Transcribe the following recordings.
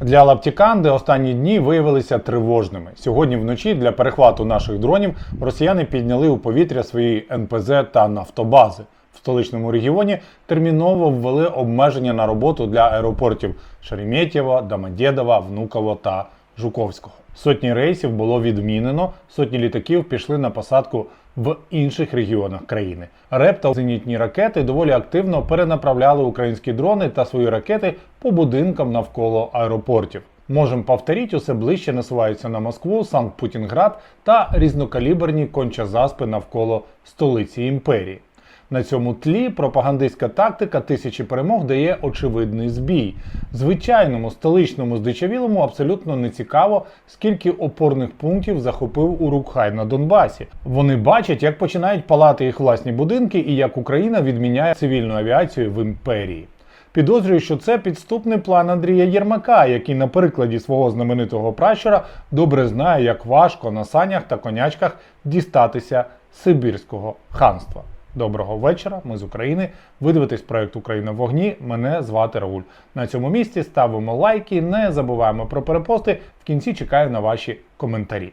Для Лаптіканди останні дні виявилися тривожними. Сьогодні вночі для перехвату наших дронів росіяни підняли у повітря свої НПЗ та нафтобази. В столичному регіоні терміново ввели обмеження на роботу для аеропортів Шереметьєва, Домодєдова, Внуково та Жуковського. Сотні рейсів було відмінено, сотні літаків пішли на посадку в інших регіонах країни. РЕП та зенітні ракети доволі активно перенаправляли українські дрони та свої ракети по будинкам навколо аеропортів. Можем повторіть, усе ближче насуваються на Москву, Санкт-Путінград та різнокаліберні кончазаспи навколо столиці імперії. На цьому тлі пропагандистська тактика тисячі перемог дає очевидний збій. Звичайному столичному здичавілому абсолютно не цікаво, скільки опорних пунктів захопив Урукхай на Донбасі. Вони бачать, як починають палати їх власні будинки і як Україна відміняє цивільну авіацію в імперії. Підозрюю, що це підступний план Андрія Єрмака, який на прикладі свого знаменитого пращура добре знає, як важко на санях та конячках дістатися Сибірського ханства. Доброго вечора, ми з України. Ви дивитесь проект Україна в вогні. Мене звати Рауль. На цьому місці ставимо лайки, не забуваємо про перепости. В кінці чекаю на ваші коментарі.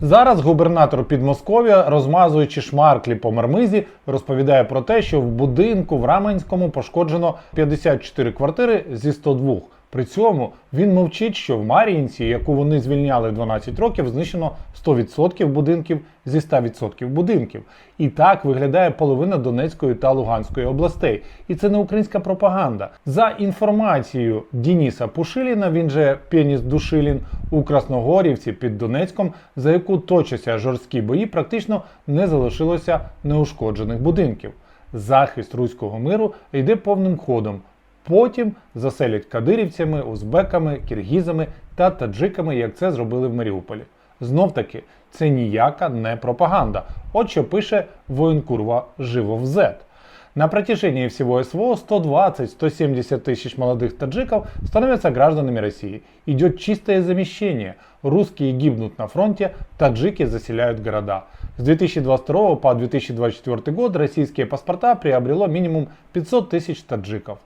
Зараз губернатор Підмосков'я, розмазуючи шмарклі по мармизі, розповідає про те, що в будинку в Раменському пошкоджено 54 квартири зі 102. При цьому він мовчить, що в Мар'їнці, яку вони звільняли 12 років, знищено 100% будинків зі 100% будинків. І так виглядає половина Донецької та Луганської областей. І це не українська пропаганда. За інформацією Дініса Пушиліна, він же Пеніс Душилін, у Красногорівці під Донецьком, за яку точаться жорсткі бої, практично не залишилося неушкоджених будинків. Захист руського миру йде повним ходом. Потім заселять кадирівцями, узбеками, киргізами та таджиками, як це зробили в Маріуполі. Знов таки, це ніяка не пропаганда. От що пише воєнкурва Живов Z. На протяжении всего СВО 120-170 тысяч молодых таджиков становятся гражданами России. Идет чистое замещение. Русские гибнут на фронте, таджики заселяют города. С 2022 по 2024 год российские паспорта приобрело минимум 500 тысяч таджиков.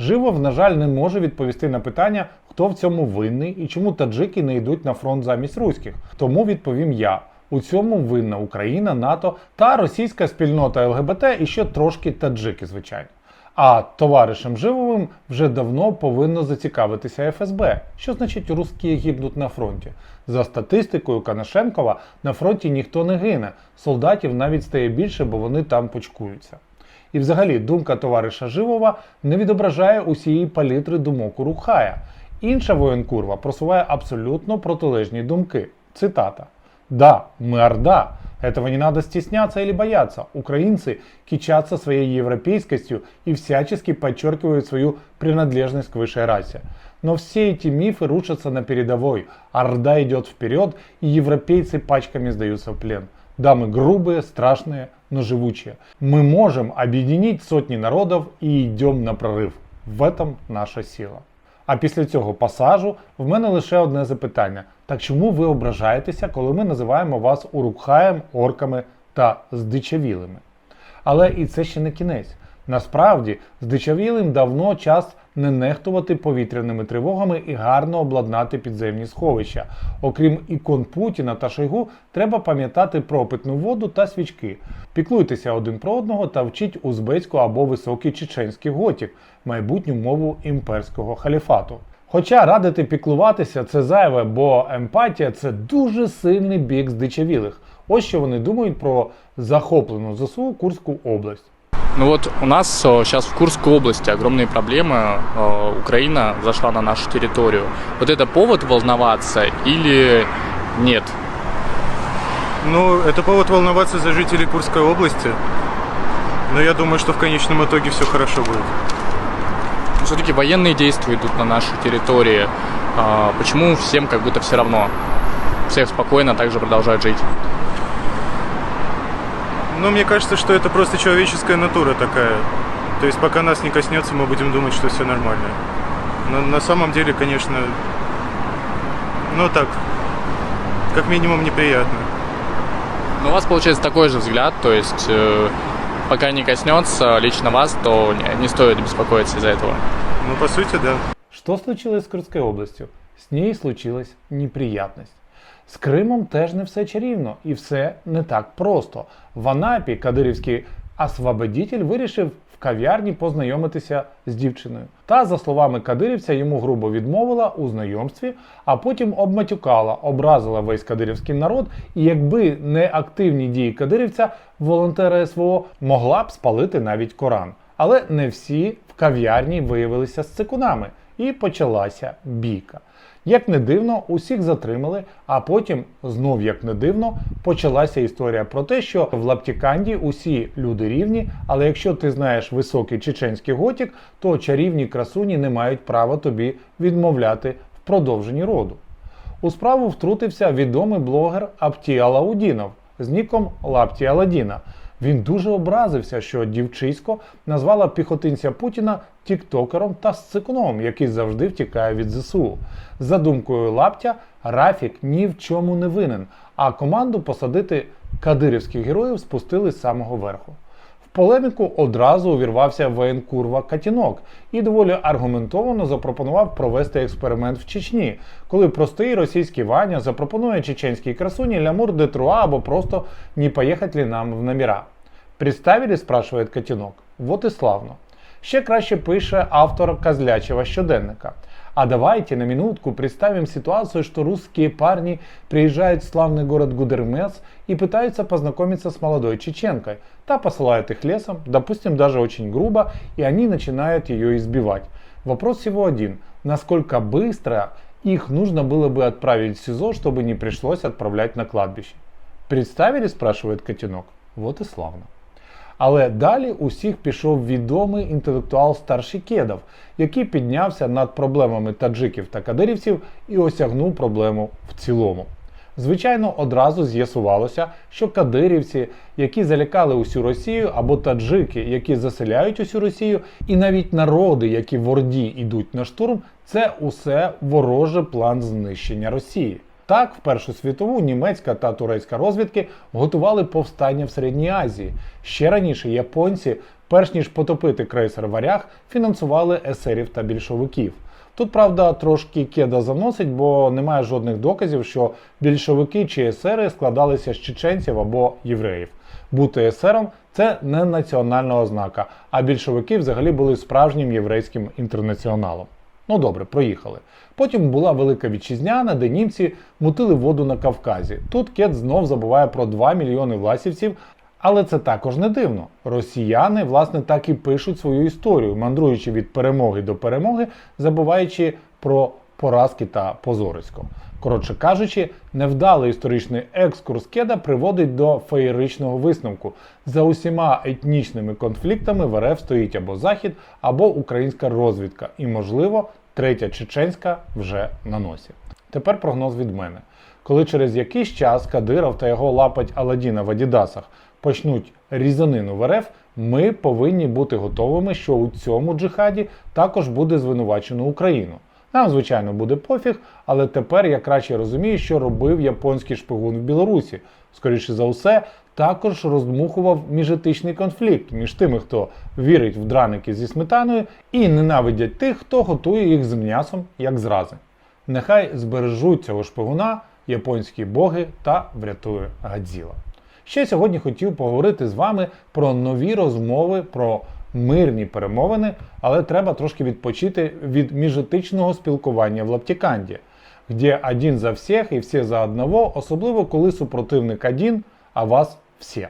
Живов, на жаль, не може відповісти на питання, хто в цьому винний і чому таджики не йдуть на фронт замість руських. Тому відповім я. У цьому винна Україна, НАТО та російська спільнота ЛГБТ і ще трошки таджики, звичайно. А товаришем Живовим вже давно повинно зацікавитися ФСБ. Що значить русські гибнуть на фронті? За статистикою Канашенкова на фронті ніхто не гине. Солдатів навіть стає більше, бо вони там почкуються. І взагалі думка товариша Живова не відображає усієї палітри думок Урухая. Інша воєнкурва просуває абсолютно протилежні думки. Цитата. Да, мы Орда. Этого не надо стесняться или бояться. Украинцы кичатся своей европейскостью и всячески подчеркивают свою принадлежность к высшей расе. Но все эти мифы рушатся на передовой. Орда идет вперед, и европейцы пачками сдаются в плен. Да, мы грубые, страшные, но живучие. Мы можем объединить сотни народов и идем на прорыв. В этом наша сила. А після цього пасажу в мене лише одне запитання: так чому ви ображаєтеся, коли ми називаємо вас урукхаєм, орками та здичавілими? Але і це ще не кінець. Насправді, здичавілим давно час не нехтувати повітряними тривогами і гарно обладнати підземні сховища. Окрім ікон Путіна та Шойгу, треба пам'ятати про питну воду та свічки. Піклуйтеся один про одного та вчіть узбецьку або високий чеченський готік, майбутню мову імперського халіфату. Хоча радити піклуватися це зайве, бо емпатія це дуже сильний бік здичавілих. Ось що вони думають про захоплену ЗСУ Курську область. Ну вот у нас сейчас в Курской области огромные проблемы. Э, Украина зашла на нашу территорию. Вот это повод волноваться или нет? Ну, это повод волноваться за жителей Курской области. Но я думаю, что в конечном итоге все хорошо будет. Все-таки военные действия идут на нашей территории. А Почему всем как будто все равно? Всех спокойно также продолжают жить. Но мне кажется, что это просто человеческая натура такая. То есть пока нас не коснется, мы будем думать, что все нормально. Но на самом деле, конечно, ну так, как минимум неприятно. Но у вас получается такой же взгляд, то есть э, пока не коснется лично вас, то не, не стоит беспокоиться из-за этого. Ну, по сути, да. Что случилось с Курской областью? З ней случилась неприятність. З Кримом теж не все чарівно і все не так просто. В Анапі кадирівський освободітель вирішив в кав'ярні познайомитися з дівчиною. Та, за словами кадирівця, йому грубо відмовила у знайомстві, а потім обматюкала, образила весь кадирівський народ. І якби не активні дії кадирівця, волонтери СВО могла б спалити навіть Коран. Але не всі в кав'ярні виявилися з цикунами, і почалася бійка. Як не дивно, усіх затримали, а потім, знов як не дивно, почалася історія про те, що в Лаптіканді усі люди рівні, але якщо ти знаєш високий чеченський готік, то чарівні красуні не мають права тобі відмовляти в продовженні роду. У справу втрутився відомий блогер Апті Алаудінов з ніком Лапті Аладіна. Він дуже образився, що дівчисько назвала піхотинця Путіна тіктокером та сцикуном, який завжди втікає від ЗСУ. За думкою Лаптя, Рафік ні в чому не винен, а команду посадити кадирівських героїв спустили з самого верху. Полеміку одразу увірвався воєнкурва Катінок і доволі аргументовано запропонував провести експеримент в Чечні, коли простий російський Ваня запропонує чеченській красуні лямур де Труа або просто не поїхать ли нам в номера. Представили, спрашивает Катінок. Вот і славно. Ще краще пише автор Козлячего щоденника. А давайте на минутку представим ситуацию, что русские парни приезжают в славный город Гудермес и пытаются познакомиться с молодой чеченкой. Та посылает их лесом, допустим, даже очень грубо, и они начинают ее избивать. Вопрос всего один. Насколько быстро их нужно было бы отправить в СИЗО, чтобы не пришлось отправлять на кладбище? Представили, спрашивает Котенок. Вот и славно. Але далі усіх пішов відомий інтелектуал старший Кедов, який піднявся над проблемами таджиків та кадирівців і осягнув проблему в цілому. Звичайно, одразу з'ясувалося, що кадирівці, які залякали усю Росію, або таджики, які заселяють усю Росію, і навіть народи, які в Орді йдуть на штурм, це усе ворожий план знищення Росії. Так, в Першу світову німецька та турецька розвідки готували повстання в Середній Азії. Ще раніше японці, перш ніж потопити крейсер варяг, фінансували есерів та більшовиків. Тут, правда, трошки кеда заносить, бо немає жодних доказів, що більшовики чи есери складалися з чеченців або євреїв. Бути есером це не національна ознака, а більшовики взагалі були справжнім єврейським інтернаціоналом. Ну добре, проїхали. Потім була Велика Вітчизняна, де німці мутили воду на Кавказі. Тут Кет знов забуває про 2 мільйони власівців, але це також не дивно. Росіяни, власне, так і пишуть свою історію, мандруючи від перемоги до перемоги, забуваючи про поразки та позорисько. Коротше кажучи, невдалий історичний екскурс Кеда приводить до феєричного висновку. За усіма етнічними конфліктами в РФ стоїть або Захід, або українська розвідка, і, можливо, третя чеченська вже на носі. Тепер прогноз від мене. Коли через якийсь час Кадиров та його лапать Аладіна в Адідасах почнуть різанину в РФ, ми повинні бути готовими, що у цьому джихаді також буде звинувачено Україну. Нам, звичайно, буде пофіг, але тепер я краще розумію, що робив японський шпигун в Білорусі. Скоріше за все, також роздмухував міжетичний конфлікт між тими, хто вірить в драники зі сметаною, і ненавидять тих, хто готує їх з м'ясом, як зрази. Нехай збережуть цього шпигуна японські боги та врятує Гадзіла. Ще сьогодні хотів поговорити з вами про нові розмови, про мирні перемовини, але треба трошки відпочити від міжетичного спілкування в Лаптіканді, де один за всіх і всі за одного, особливо коли супротивник один, а вас всі.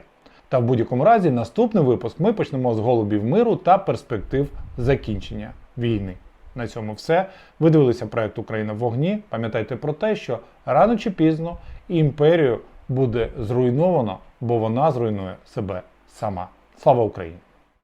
Та в будь-якому разі наступний випуск ми почнемо з голубів миру та перспектив закінчення війни. На цьому все. Ви дивилися проект Україна в вогні. Пам'ятайте про те, що рано чи пізно імперію буде зруйновано, бо вона зруйнує себе сама. Слава Україні!